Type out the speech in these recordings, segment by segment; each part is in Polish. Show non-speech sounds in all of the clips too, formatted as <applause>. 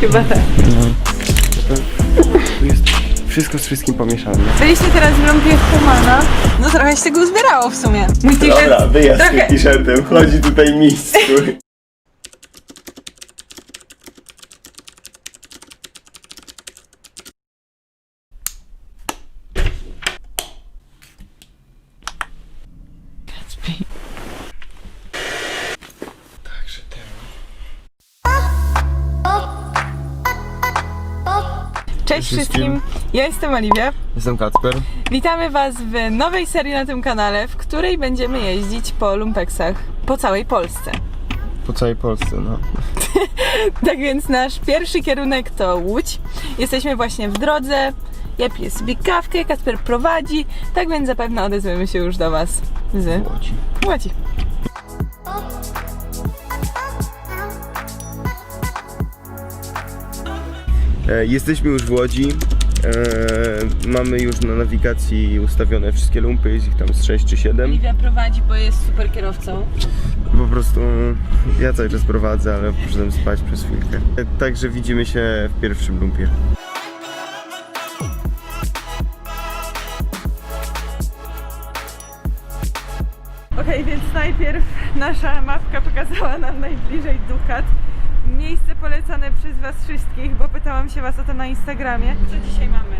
Chyba tak. Tu jest wszystko z wszystkim pomieszane. Byliśmy teraz w lumpie w Humana. No trochę się tego uzbierało w sumie. Mój t-shirt wyjazd trochę... t-shirtem, chodzi tutaj mistrz. Cześć wszystkim, ja jestem Oliwia. Jestem Kacper. Witamy Was w nowej serii na tym kanale, w której będziemy jeździć po lumpeksach po całej Polsce. <laughs> Po całej Polsce, no. <laughs> Tak więc nasz pierwszy kierunek to Łódź. Jesteśmy właśnie w drodze. Ja piję sobie kawkę, Kasper prowadzi, tak więc zapewne odezwiemy się już do Was z Łodzi. Łodzi. Jesteśmy już w Łodzi. E, mamy już na nawigacji ustawione wszystkie lumpy, jest ich tam z 6 czy 7. Oliwia prowadzi, bo jest super kierowcą. Po prostu ja cały czas prowadzę, ale poszedłem spać przez chwilkę. E, Także widzimy się w pierwszym lumpie. Okej, więc najpierw nasza mapka pokazała nam najbliżej Dukat. Miejsce polecane przez Was wszystkich, bo pytałam się Was o to na Instagramie. Co dzisiaj mamy?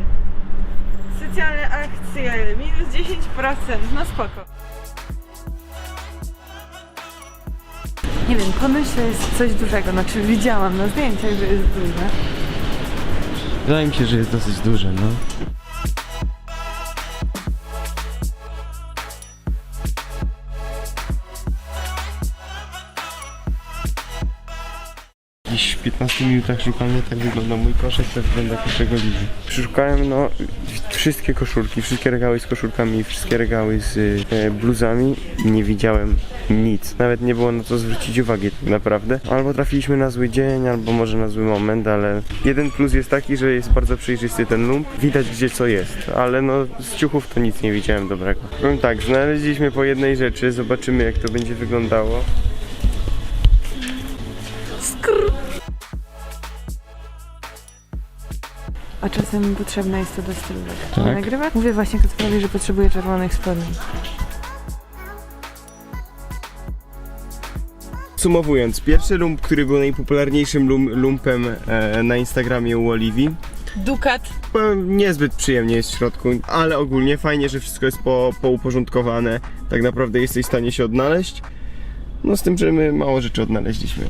Socjalne akcje, minus 10%, no spoko. Nie wiem, ponoć to jest coś dużego, znaczy widziałam na zdjęciach, że jest duże. Wydaje mi się, że jest dosyć duże, no. 15 minutach szukania tak wygląda mój koszyk, tak wygląda koszek Oliwii. Szukałem no wszystkie koszulki, wszystkie regały z koszulkami, wszystkie regały z e, bluzami nie widziałem nic. Nawet nie było na co zwrócić uwagi tak naprawdę. Albo trafiliśmy na zły dzień, albo może na zły moment, ale jeden plus jest taki, że jest bardzo przejrzysty ten lump. Widać gdzie co jest, ale no z ciuchów to nic nie widziałem dobrego. Powiem tak, znaleźliśmy po jednej rzeczy, zobaczymy jak to będzie wyglądało. A czasem potrzebne jest to do stylu. Tak. Nagrywać? Mówię właśnie Kacperowi, że potrzebuję czerwonych spodni. Podsumowując, pierwszy lump, który był najpopularniejszym lum, lumpem e, na Instagramie u Oliwii, Dukat. powiem, niezbyt przyjemnie jest w środku, ale ogólnie fajnie, że wszystko jest po, pouporządkowane. Tak naprawdę jesteś w stanie się odnaleźć. No z tym, że my mało rzeczy odnaleźliśmy.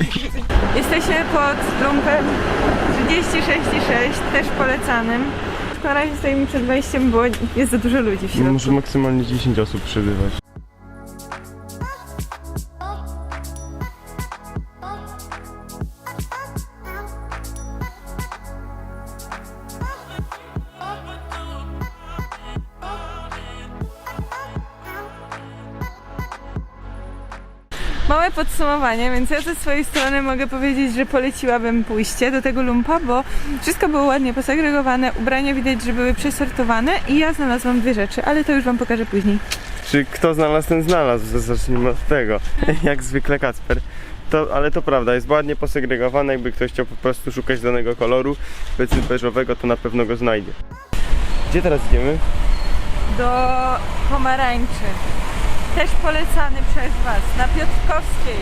<laughs> Jesteśmy pod lumpem 3066, też polecanym. Na razie stoimy przed wejściem, bo jest za dużo ludzi w środku. Może maksymalnie 10 osób przebywać. Małe podsumowanie, więc ja ze swojej strony mogę powiedzieć, że poleciłabym pójście do tego lumpa, bo wszystko było ładnie posegregowane, ubrania widać, że były przesortowane i ja znalazłam dwie rzeczy, ale to już wam pokażę później. Czy kto znalazł, ten znalazł. Zacznijmy od tego. <laughs> Jak zwykle Kacper. To, ale to prawda, jest ładnie posegregowane. Jakby ktoś chciał po prostu szukać danego koloru, powiedzmy beżowego, to na pewno go znajdzie. Gdzie teraz idziemy? Do pomarańczy. Też polecany przez was, na Piotrkowskiej.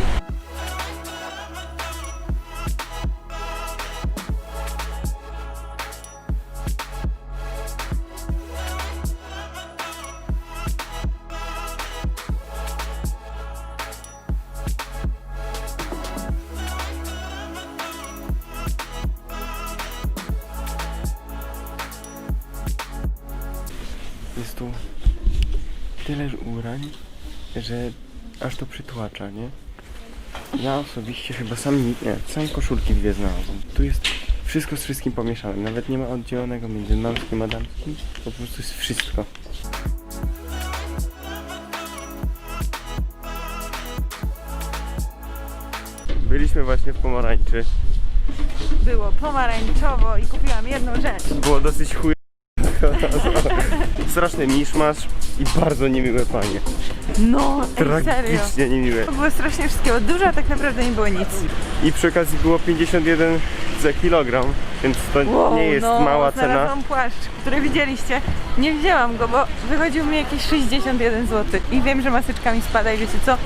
Jest tu tyle ubrań, że aż to przytłacza, nie? Ja osobiście chyba sam, nie, sam koszulki dwie znalazłem. Tu jest wszystko z wszystkim pomieszane. Nawet nie ma oddzielonego między męskim a damskim. Po prostu jest wszystko. Byliśmy właśnie w pomarańczy. Było pomarańczowo i kupiłam jedną rzecz. Było dosyć chuj. <laughs> Straszny miszmasz i bardzo niemiłe panie. No, ej, serio. Tragicznie niemiłe. To było strasznie wszystkiego dużo, a tak naprawdę nie było nic. I przy okazji było 51 za kilogram, więc to Wow, nie jest no, mała cena. Znalazłam płaszcz, który widzieliście. Nie wzięłam go, bo wychodził mi jakieś 61 zł. I wiem, że maseczka mi spada i wiecie co?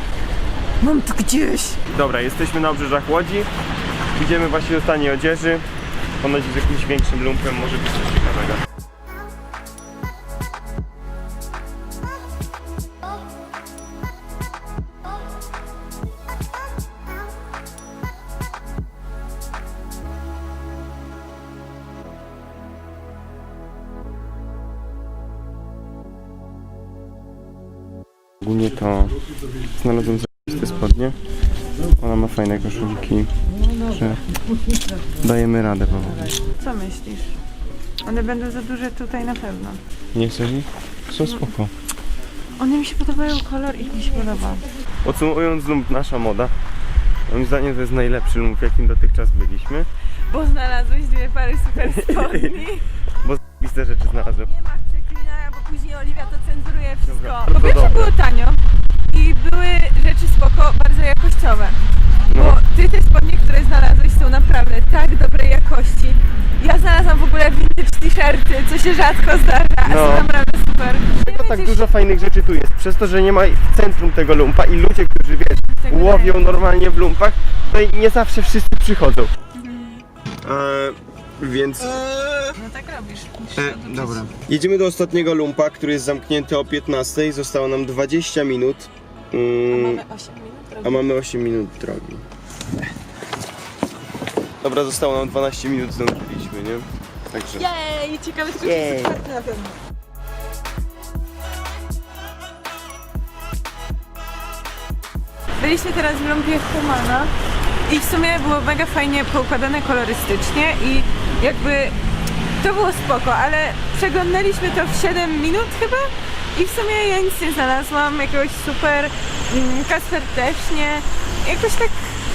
Mam to gdzieś. Dobra, jesteśmy na obrzeżach Łodzi. Idziemy właśnie do taniej odzieży. Ponoć z jakimś większym lumpem może być coś ciekawego. Ogólnie to znalazłem te spodnie. Ona ma fajne koszulki, że dajemy radę powoli. Co myślisz? One będą za duże tutaj na pewno. Nie chcesz ich? Są spoko. One mi się podobają, kolor ich mi się podoba. Podsumowując lump nasza moda, moim zdaniem to jest najlepszy lump, w jakim dotychczas byliśmy. Bo znalazłeś dwie pary super spodni. <laughs> Bo z***iste rzeczy znalazłem. Nie ma przeklinania, bo później Oliwia to cenzuruje wszystko. Dobra, po to pierwsze było tanio były rzeczy spoko, bardzo jakościowe. No. Bo ty te spodnie, które znalazłeś są naprawdę tak dobrej jakości. Ja znalazłam w ogóle vintage t-shirty, co się rzadko zdarza, a No. są naprawdę super. Dlatego tak dużo fajnych rzeczy tu jest. Przez to, że nie ma w centrum tego lumpa i ludzie, którzy wiesz, Tak łowią normalnie w lumpach, no i nie zawsze wszyscy przychodzą. więc No tak robisz. E, dobra. Jedziemy do ostatniego lumpa, który jest zamknięty o 15. Zostało nam 20 minut. Mm, Mamy 8 minut. a mamy 8 minut drogi. Dobra, zostało nam 12 minut, zdążyliśmy, nie? Także. Jej, ciekawe tylko Jej. czy jest otwarty na pewno. Byliśmy teraz w lumpie Humana i w sumie było mega fajnie poukładane kolorystycznie i jakby to było spoko, ale przeglądaliśmy to w 7 minut chyba i w sumie ja nic nie znalazłam, jakiegoś super, mm, Kasper też nie, jakoś tak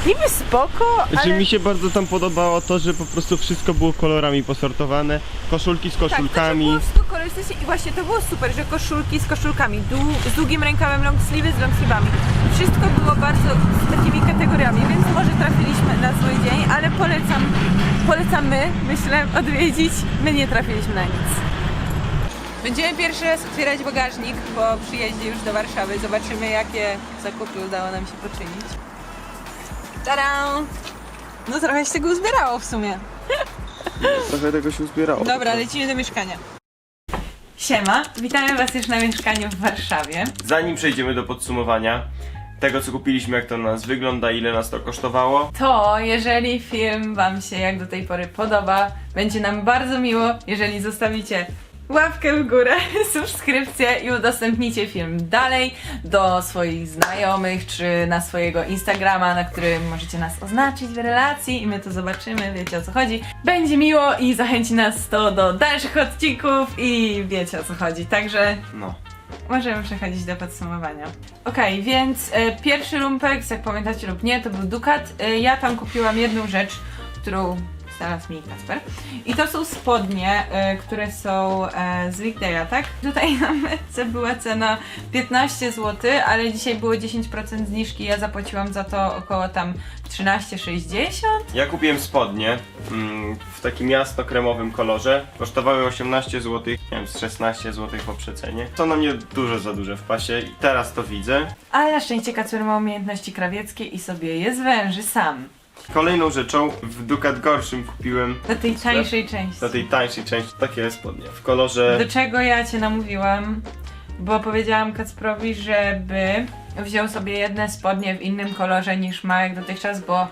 niby spoko, Znaczy ale... mi się bardzo tam podobało to, że po prostu wszystko było kolorami posortowane. Koszulki z Tak, to, że koszulkami. było wszystko kolorystycznie i właśnie to było super, że koszulki z koszulkami, dłu- z długim rękawem long sleeve z long sleeve'ami. Wszystko było bardzo z takimi kategoriami, więc może trafiliśmy na zły dzień, ale polecam, polecamy, myślę, odwiedzić. My nie trafiliśmy na nic. Będziemy pierwszy raz otwierać bagażnik po przyjeździe już do Warszawy. Zobaczymy, jakie zakupy udało nam się poczynić. Tada! No trochę się tego uzbierało w sumie. <laughs> Trochę tego się uzbierało. Dobra, lecimy do mieszkania. Siema, witamy Was już na mieszkaniu w Warszawie. Zanim przejdziemy do podsumowania tego, co kupiliśmy, jak to na nas wygląda, ile nas to kosztowało, To, jeżeli film Wam się jak do tej pory podoba, będzie nam bardzo miło, jeżeli zostawicie łapkę w górę, <laughs> subskrypcję i udostępnicie film dalej do swoich znajomych czy na swojego Instagrama, na którym możecie nas oznaczyć w relacji i my to zobaczymy, wiecie o co chodzi. Będzie miło i zachęci nas to do dalszych odcinków i wiecie o co chodzi. Także no. Możemy przechodzić do podsumowania. Okej, więc e, pierwszy lumpek, jak pamiętacie lub nie, to był Dukat. E, ja tam kupiłam jedną rzecz, którą znalazł mi Kasper. I to są spodnie, e, które są e, z Weekday'a, tak? Tutaj <laughs> na metce była cena 15 zł, ale dzisiaj było 10% zniżki. Ja zapłaciłam za to około tam 13,60. Ja kupiłem spodnie mm, w takim jasno-kremowym kolorze. Kosztowały 18 zł, nie wiem, z 16 zł po przecenie. To na mnie dużo za duże w pasie i teraz to widzę. Ale na szczęście Kacper ma umiejętności krawieckie i sobie je zwęży sam. Kolejną rzeczą w Ducat gorszym kupiłem Do tej tańszej części. do tej tańszej części takie spodnie w kolorze Do czego ja cię namówiłam? Bo powiedziałam Kacprowi, żeby wziął sobie jedne spodnie w innym kolorze niż ma jak dotychczas, bo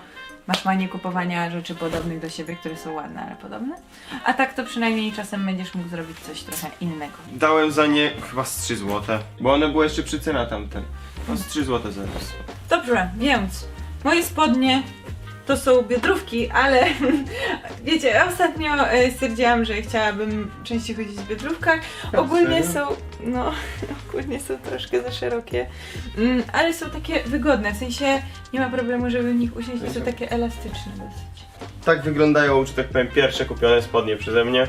masz manię kupowania rzeczy podobnych do siebie, które są ładne, ale podobne. A tak to przynajmniej czasem będziesz mógł zrobić coś trochę innego. Dałem za nie chyba z 3 zł, bo one były jeszcze przycena tamten. No z 3 zł zaraz. Dobrze, więc moje spodnie to są biodrówki, ale <laughs> wiecie, ostatnio e, stwierdziłam, że chciałabym częściej chodzić w biodrówkach. Ogólnie serio? są, no, <laughs> ogólnie są troszkę za szerokie, mm, ale są takie wygodne, w sensie nie ma problemu, żeby w nich usiąść, są takie elastyczne dosyć. Tak wyglądają, że tak powiem, pierwsze kupione spodnie przeze mnie.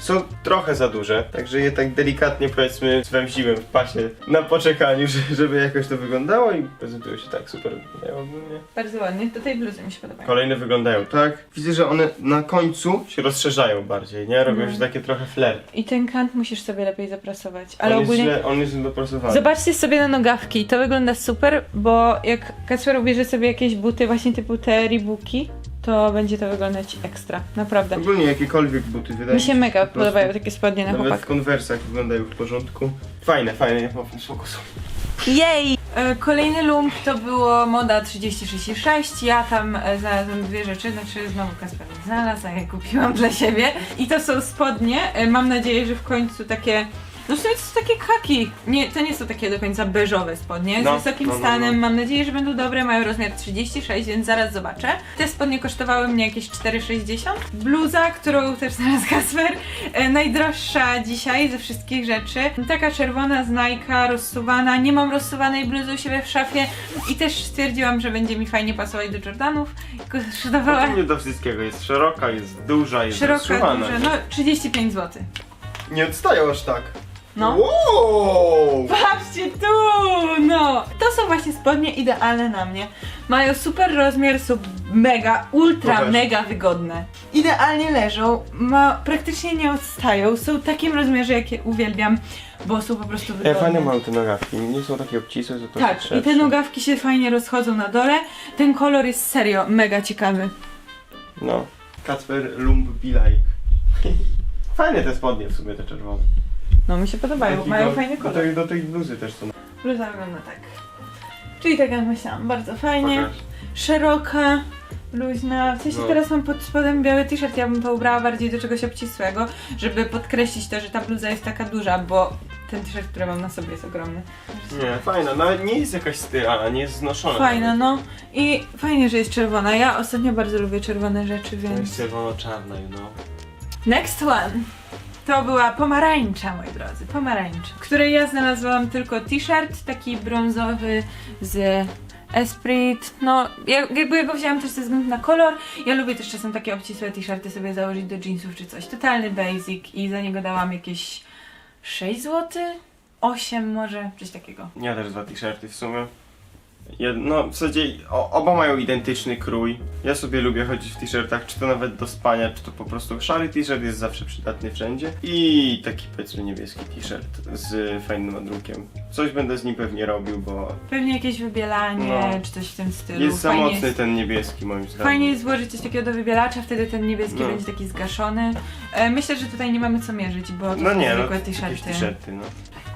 Są trochę za duże, także je tak delikatnie powiedzmy zwęziłem w pasie na poczekaniu, że- <laughs> żeby jakoś to wyglądało i prezentują się tak super wyglądają ogólnie. Bardzo ładnie. Do tej bluzy mi się podobają. Kolejne wyglądają tak. Widzę, że one na końcu się rozszerzają bardziej, nie? Robią Mhm. się takie trochę flair. I ten kant musisz sobie lepiej zaprasować. Ale on ogólnie... Jest źle, on jest dopracowany. Zobaczcie sobie na nogawki, to wygląda super, bo jak Kacper ubierze sobie jakieś buty właśnie typu te Reeboki, to będzie to wyglądać ekstra, naprawdę. Ogólnie jakiekolwiek buty wydaje Mi się mega po prostu. podobają takie spodnie na Nawet w chłopak. konwersach wyglądają w porządku. Fajne, fajne, nie powiem fokusu. Jej! E, Kolejny lump to było moda 3066. Ja tam e, znalazłam dwie rzeczy, znaczy znowu Kasper nie znalazł, a ja kupiłam dla siebie. I to są spodnie. E, Mam nadzieję, że w końcu takie. No w sumie to są takie kaki. Nie, to nie są takie do końca beżowe spodnie. Z No, wysokim no, no, stanem. no. Mam nadzieję, że będą dobre. Mają rozmiar 36, więc zaraz zobaczę. Te spodnie kosztowały mnie jakieś 4,60. Bluza, którą też znalazł Kasper. E, najdroższa dzisiaj ze wszystkich rzeczy. Taka czerwona z Nike'a, rozsuwana. Nie mam rozsuwanej bluzy u siebie w szafie i też stwierdziłam, że będzie mi fajnie pasować do Jordanów. Kosztowała Ogólnie do wszystkiego jest szeroka, jest duża, jest szeroka, rozsuwana. duża, no 35 zł. Nie odstają aż tak. No. Wow! Patrzcie tu, no! To są właśnie spodnie idealne na mnie. Mają super rozmiar, są mega, ultra, Pokaż. mega wygodne. Idealnie leżą, ma, praktycznie nie odstają, są w takim rozmiarze, jakie uwielbiam, bo są po prostu E, wygodne. fajne mają te nogawki, nie są takie obcisłe, to trochę Tak, i te nogawki się fajnie rozchodzą na dole. Ten kolor jest serio mega ciekawy. No. Kacper Lumb Be Like. <laughs> Fajne te spodnie w sumie, te czerwone. No mi się podobają, Taki mają do- fajny Do kolor. tej, do tej bluzy też są. Bluza wygląda tak. Czyli tak jak myślałam, bardzo fajnie. Pokaż. szeroka, luźna. W sensie No. teraz mam pod spodem biały t-shirt, ja bym to ubrała bardziej do czegoś obcisłego, żeby podkreślić to, że ta bluza jest taka duża, bo ten t-shirt, który mam na sobie jest ogromny. Nie, fajna, nawet nie jest jakaś styrana, nie jest znoszona. Fajna, no. I fajnie, że jest czerwona. Ja ostatnio bardzo lubię czerwone rzeczy, To jest więc... czerwono-czarna, you know. Next one! To była pomarańcza, moi drodzy, pomarańcza. Której ja znalazłam tylko t-shirt, taki brązowy z Esprit. No, ja, jakby ja go wzięłam też ze względu na kolor. Ja lubię też czasem takie obcisłe t-shirty sobie założyć do jeansów czy coś. Totalny basic i za niego dałam jakieś 6 zł? 8 może, coś takiego. Ja też dwa t-shirty w sumie. No w zasadzie o, oba mają identyczny krój. Ja sobie lubię chodzić w t-shirtach, czy to nawet do spania, czy to po prostu szary t-shirt jest zawsze przydatny wszędzie. I taki powiedzmy niebieski t-shirt z fajnym odrukiem. Coś będę z nim pewnie robił, bo Pewnie jakieś wybielanie No. czy coś w tym stylu. jest za Fajnie mocny jest- ten niebieski moim zdaniem. Fajnie jest włożyć coś takiego do wybielacza, wtedy ten niebieski No. będzie taki zgaszony. E, myślę, że tutaj nie mamy co mierzyć, bo to No są nie, no zwykłe jakieś t-shirty. t-shirty, no.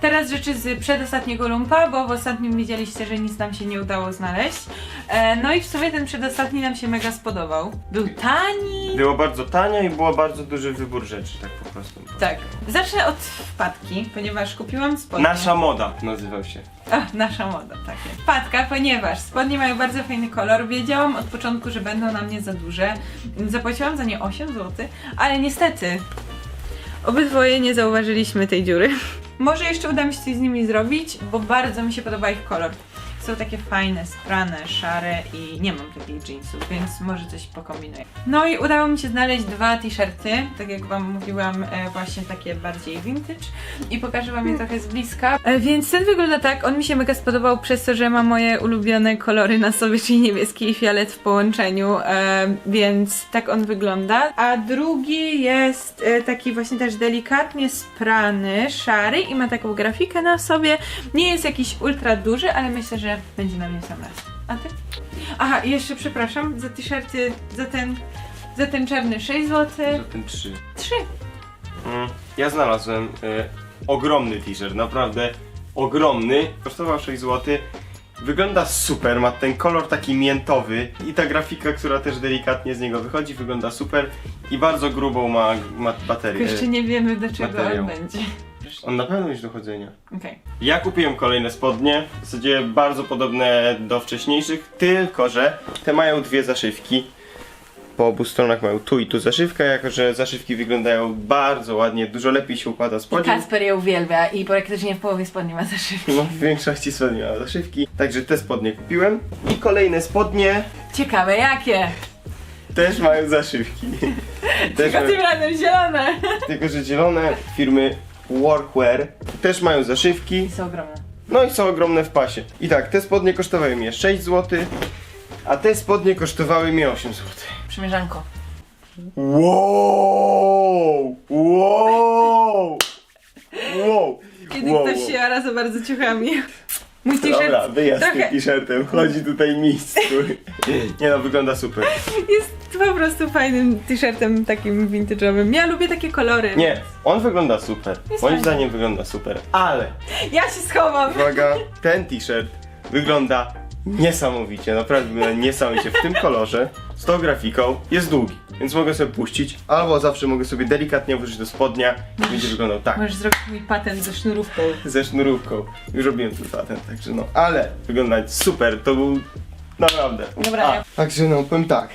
Teraz rzeczy z przedostatniego lumpa, bo w ostatnim widzieliście, że nic nam się nie udało znaleźć. E, no i w sumie ten przedostatni nam się mega spodobał. Był tani. Było bardzo tanio i było bardzo duży wybór rzeczy, tak po prostu. Tak. Zacznę od wpadki, ponieważ kupiłam spodnie. Nasza moda nazywał się. A, nasza moda, takie. Wpadka, ponieważ spodnie mają bardzo fajny kolor. Wiedziałam od początku, że będą na mnie za duże. Zapłaciłam za nie 8 zł, ale niestety obydwoje nie zauważyliśmy tej dziury. <laughs> Może jeszcze uda mi się coś z nimi zrobić, bo bardzo mi się podoba ich kolor. Są takie fajne, sprane, szare i nie mam takich jeansów, więc może coś pokombinuję. No i udało mi się znaleźć dwa t-shirty, tak jak wam mówiłam, e, właśnie takie bardziej vintage i pokażę wam je trochę z bliska. E, Więc ten wygląda tak, on mi się mega spodobał przez to, że ma moje ulubione kolory na sobie, czyli niebieski i fiolet w połączeniu, e, więc tak on wygląda. A drugi jest taki właśnie też delikatnie sprany, szary i ma taką grafikę na sobie. Nie jest jakiś ultra duży, ale myślę, że będzie na mnie sam raz. A ty? Aha, i jeszcze przepraszam za t-shirty, za ten, za ten czarny 6 zł. Za ten trzy. 3. Mm, Ja znalazłem e, ogromny t-shirt, naprawdę ogromny. Kosztował 6 zł. Wygląda super, ma ten kolor taki miętowy i ta grafika, która też delikatnie z niego wychodzi, wygląda super i bardzo grubą ma, ma baterię. Jeszcze nie wiemy do czego materiał. on będzie. On na pewno jest do chodzenia. Okej. Ja kupiłem kolejne spodnie, w zasadzie bardzo podobne do wcześniejszych, tylko że te mają dwie zaszywki. Po obu stronach mają tu i tu zaszywkę, jako że zaszywki wyglądają bardzo ładnie, dużo lepiej się układa I spodnie. Kasper je uwielbia i praktycznie w połowie spodni ma zaszywki. No, w większości spodni ma zaszywki, także te spodnie kupiłem. I kolejne spodnie, Ciekawe jakie? też mają zaszywki. <laughs> Też Tylko tym mają, razem zielone. tylko, że zielone firmy Workwear też mają zaszywki. Są ogromne. No i są ogromne w pasie. I tak, te spodnie kosztowały mnie 6 zł, a te spodnie kosztowały mnie 8 zł. Przymierzanko. Wow! Wow! Wow! Kiedy wow, ktoś wow. się jara za bardzo ciuchami. Mój Dobra, t-shirt wyjazd z trochę tym t-shirtem. Chodzi tutaj mistrz. Nie no, wygląda super. jest po prostu fajnym t-shirtem takim vintage'owym. Ja lubię takie kolory. Nie, on wygląda super. Jest Moim fajny. zdaniem wygląda super. Ale, Ja się schowam. uwaga, <laughs> ten t-shirt wygląda niesamowicie. Naprawdę wygląda niesamowicie. W tym kolorze, z tą grafiką, jest długi. Więc mogę sobie puścić, albo zawsze mogę sobie delikatnie włożyć do spodnia i będzie wyglądał tak. Możesz zrobić mój patent ze sznurówką. ze sznurówką. Już robiłem ten patent, także no. Ale wygląda super, to był naprawdę. Dobra, ja- Także no, powiem tak.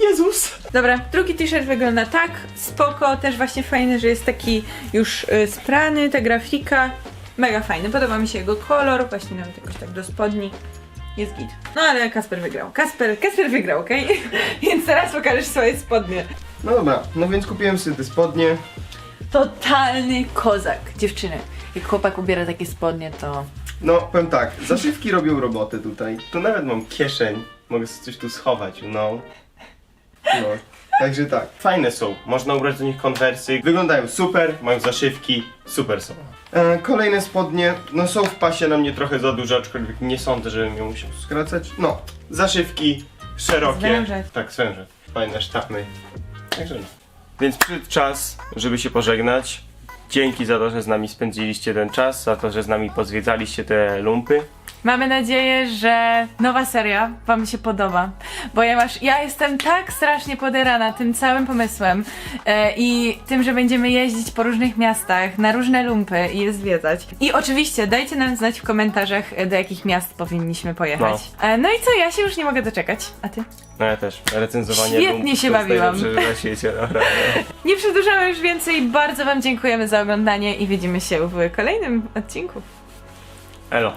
Jezus! Dobra, drugi t-shirt wygląda tak, spoko, też właśnie fajny, że jest taki już y, sprany, ta grafika, mega fajny, podoba mi się jego kolor, właśnie nawet jakoś tak do spodni, jest git. No ale Kasper wygrał, Kasper, Kasper wygrał, okej? <laughs> Więc teraz pokażesz swoje spodnie. No dobra, no więc kupiłem sobie te spodnie. Totalny kozak, dziewczyny. Jak chłopak ubiera takie spodnie, to... No, powiem tak, zaszywki robią robotę tutaj. Tu nawet mam kieszeń, mogę sobie coś tu schować, no. No, także tak, fajne są. Można ubrać do nich konwersy. Wyglądają super, mają zaszywki, super są. E, kolejne spodnie, no są w pasie na mnie trochę za duże, aczkolwiek nie sądzę, żebym ją musiał skracać. No, zaszywki szerokie. Zwężać. Tak, zwężać. Fajne sztamy. Także no. Więc przyszedł czas, żeby się pożegnać. Dzięki za to, że z nami spędziliście ten czas, za to, że z nami pozwiedzaliście te lumpy. Mamy nadzieję, że nowa seria Wam się podoba, ponieważ ja jestem tak strasznie poderana tym całym pomysłem e, i tym, że będziemy jeździć po różnych miastach, na różne lumpy i je zwiedzać. I oczywiście dajcie nam znać w komentarzach, e, do jakich miast powinniśmy pojechać. E, no i co, ja się już nie mogę doczekać. A Ty? No ja też. Recenzowanie Świetnie lumpów się to jest bawiłam. najlepsze na świecie, dobra. <laughs> Nie przedłużamy już więcej, bardzo Wam dziękujemy za oglądanie i widzimy się w kolejnym odcinku. Elo.